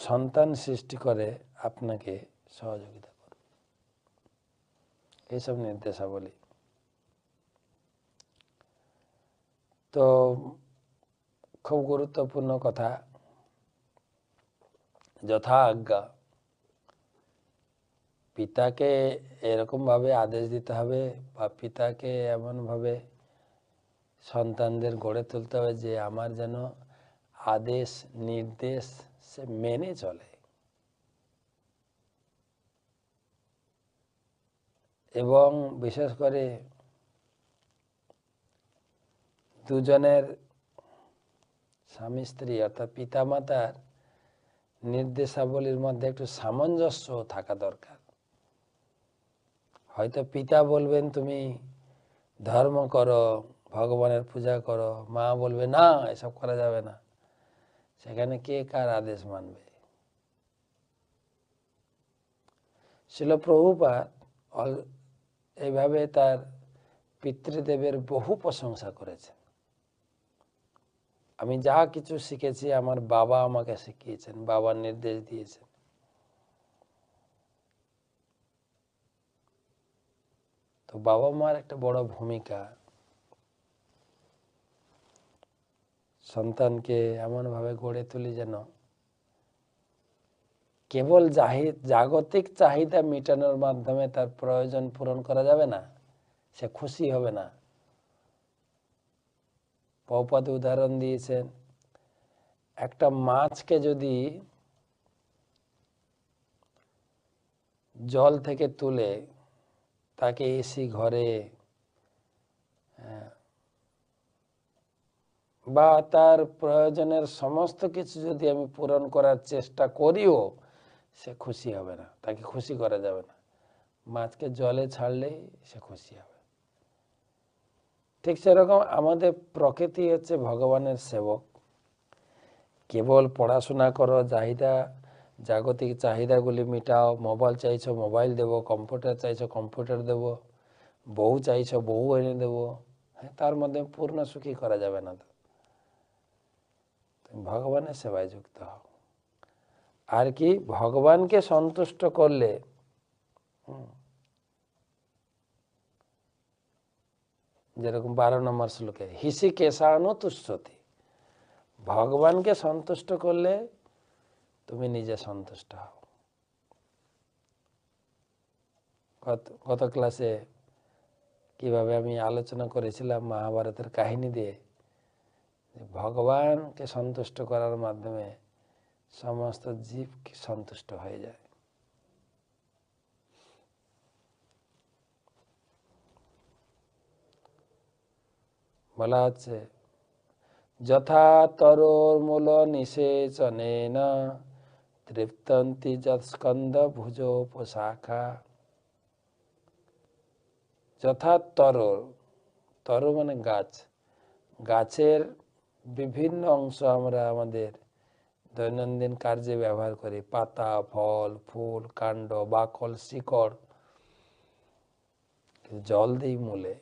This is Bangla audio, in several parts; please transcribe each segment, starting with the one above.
সন্তান সৃষ্টি করে আপনাকে সহযোগিতা করবে। এইসব নির্দেশাবলী। তো খুব গুরুত্বপূর্ণ কথা, যথা আজ্ঞা। পিতাকে এরকমভাবে আদেশ দিতে হবে বা পিতাকে এমনভাবে সন্তানদের গড়ে তুলতে হবে যে আমার যেন আদেশ, নির্দেশ সে মেনে চলে। এবং বিশেষ করে দুজনের স্বামী স্ত্রী অর্থাৎ পিতামাতার নির্দেশাবলীর মধ্যে একটু সামঞ্জস্য থাকা দরকার। হয়তো পিতা বলবেন, তুমি ধর্ম করো, ভগবানের পূজা করো। মা বলবে, না, এসব করা যাবে না। সেখানে কে কার আদেশ মানবে? শিল প্রভুপাত এইভাবে তার পিতৃদেবের বহু প্রশংসা করেছেন। আমি যা কিছু শিখেছি আমার বাবা আমাকে শিখিয়েছেন, বাবার নির্দেশ দিয়েছেন। তো বাবা মার একটা বড় ভূমিকা সন্তানকে এমনভাবে গড়ে তুলি যেন কেবল জাগতিক চাহিদা মেটানোর মাধ্যমে তার প্রয়োজন পূরণ করা যাবে না, সে খুশি হবে না। পৌপাত উদাহরণ দিয়েছেন, একটা মাছকে যদি জল থেকে তুলে তাকে এসি ঘরে বা তার প্রয়োজনের সমস্ত কিছু যদি আমি পূরণ করার চেষ্টা করিও, সে খুশি হবে না। তাকে খুশি করা যাবে না। মাছকে জলে ছাড়লেই সে খুশি হবে। ঠিক সেরকম আমাদের প্রকৃতি হচ্ছে ভগবানের সেবক। কেবল পড়াশোনা করো, চাহিদা, জাগতিক চাহিদাগুলি মিটাও। মোবাইল চাইছো, মোবাইল দেবো, কম্পিউটার চাইছো, কম্পিউটার দেব। বউ চাইছো, বউ এনে দেব। হ্যাঁ তার মধ্যে পূর্ণ সুখী করা যাবে না তো। তুমি ভগবানের সেবায় যুক্ত হও। আর কি ভগবানকে সন্তুষ্ট করলে যেরকম বারো নম্বর শ্লোকে, হিসি কেশানো তুষ্টি ভগবানকে সন্তুষ্ট করলে তুমি নিজে সন্তুষ্ট হও। গত ক্লাসে কীভাবে আমি আলোচনা করেছিলাম মহাভারতের কাহিনী দিয়ে ভগবানকে সন্তুষ্ট করার মাধ্যমে সমস্ত জীব সন্তুষ্ট হয়ে যায়। বলা হচ্ছে, যথা তরোর মূল নিষেচনেন, তৃপ্তন্তি যৎস্কন্দ ভুজোপশাখা যথা তরল তর মানে গাছ, গাছের বিভিন্ন অংশ আমরা আমাদের দৈনন্দিন কার্যে ব্যবহার করি পাতা ফল ফুল কাণ্ড বাকল শিকড় জল দিই মূলে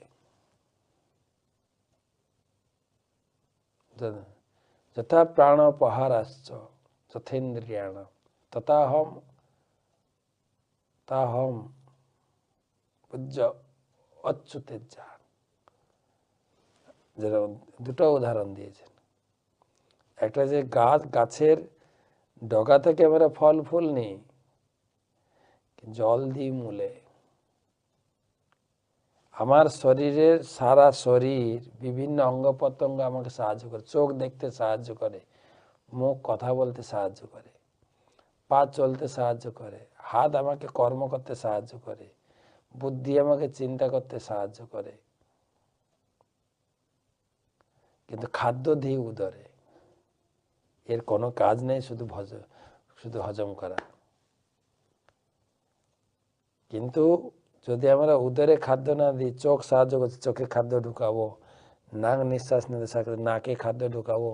যথা প্রাণ পহারাশ্চ যথেন্দ্রিয়াণ তথাহম তাহম পূজ্য অচ্যুতের যান যেরকম দুটো উদাহরণ দিয়েছেন। একটা যে গাছ, গাছের ডগা থেকে আমরা ফল, ফুল নিই, জল দিই মূলে। আমার শরীরের সারা শরীর বিভিন্ন অঙ্গ প্রত্যঙ্গ আমাকে সাহায্য করে, চোখ দেখতে সাহায্য করে, মুখ কথা বলতে সাহায্য করে, পা চলতে সাহায্য করে, হাত আমাকে কর্ম করতে সাহায্য করে, বুদ্ধি আমাকে চিন্তা করতে সাহায্য করে। কিন্তু খাদ্য দিই উদরে। এর কোনো কাজ নেই শুধু ভজ, শুধু হজম করা। কিন্তু যদি আমরা উদরে খাদ্য না দিই, চোখ সাহায্য করছে, চোখে খাদ্য ঢুকাবো, নাক নিঃশ্বাস নিতে নাকে খাদ্য ঢুকাবো,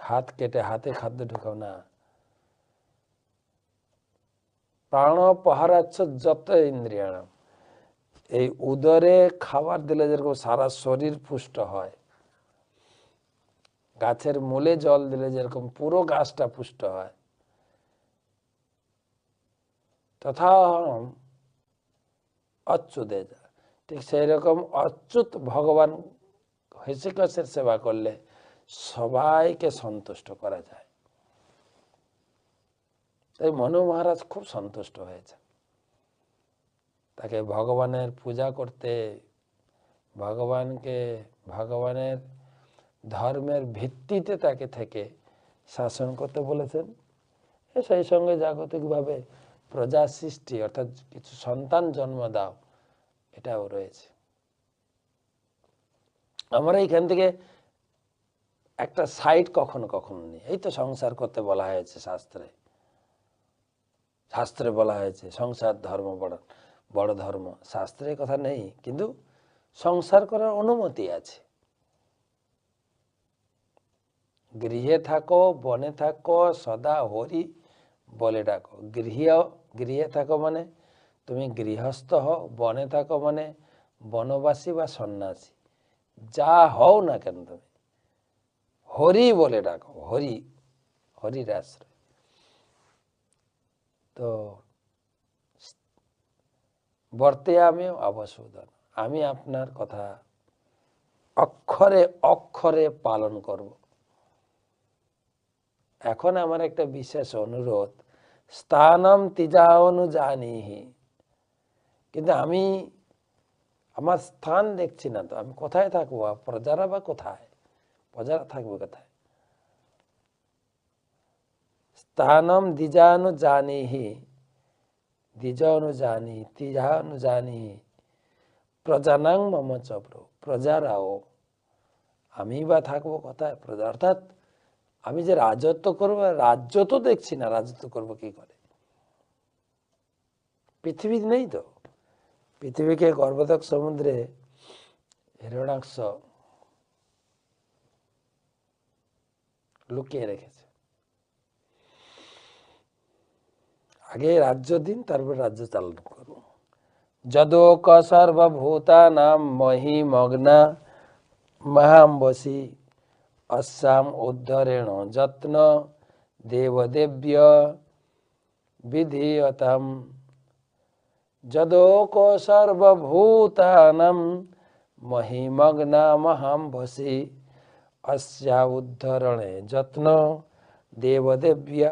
হাত কেটে হাতে খাদ্য ঢুকাও না। প্রাণ পহারাচ্ছ যত ইন্দ্রিয়াণ এই উদরে খাবার দিলে যেরকম সারা শরীর পুষ্ট হয়, গাছের মূলে জল দিলে যেরকম পুরো গাছটা পুষ্ট হয়। তথা অচ্যুতে ঠিক সেই রকম অচ্যুত ভগবান হৃষিকেশের সেবা করলে সবাইকে সন্তুষ্ট করা যায়। তাই মনু মহারাজ খুব সন্তুষ্ট হয়েছে তাকে ভগবানের পূজা করতে, ভগবানকে, ভগবানের ধর্মের ভিত্তিতে তাকে থেকে শাসন করতে বলেছেন। সেই সঙ্গে জাগতিকভাবে প্রজা সৃষ্টি, অর্থাৎ কিছু সন্তান জন্ম দাও, এটাও রয়েছে। আমরা এইখান থেকে একটা সাইড কখনো কখনো নেই। এই তো সংসার করতে বলা হয়েছে শাস্ত্রে। শাস্ত্রে বলা হয়েছে, সংসার ধর্ম বড় বড় ধর্ম। শাস্ত্রে কথা নেই, কিন্তু সংসার করার অনুমতি আছে। গৃহে থাকো, বনে থাকো, সদা হরি বলে ডাকো। গৃহ, গৃহে থাকো মানে তুমি গৃহস্থ হও, বনে থাকো মানে বনবাসী বা সন্ন্যাসী। যা হও না কেন তুমি, হরি বলে ডাকো, হরি, হরির আশ্রয়। তো বর্তে আমিও অবসুদন আমি আপনার কথা অক্ষরে অক্ষরে পালন করব। এখন আমার একটা বিশেষ অনুরোধ, স্থানম তিজা অনুজানিহি কিন্তু আমি আমার স্থান দেখছি না তো, আমি কোথায় থাকব? প্রজারা বা কোথায়? প্রজারা থাকবে কোথায়? স্থানম দ্বিজানু জানিহি। দ্বিজানু জানি তিজানু জানি প্রজানাং মম চপ্র প্রজারাও। আমি বা থাকব কোথায়? প্রজা, অর্থাৎ আমি যে রাজত্ব করব, রাজ্য তো দেখছি না, রাজত্ব করব কি করে? পৃথিবী নেই তো। পৃথিবীকে গর্ভদক সমুদ্রে হিরণাক্ষ লুকিয়ে রেখেছে। आगे राज्य दिन तर राज्य चालन करो जदोक सर्वभूता नाम मही मग्ना महाम्बसी अस्म उद्धरेण जत्न देवदेव्य विधीयतम जदोक सर्वभूता मही मग्ना महाम्बसी अस्या उद्धरणे जत्न देवदेव्य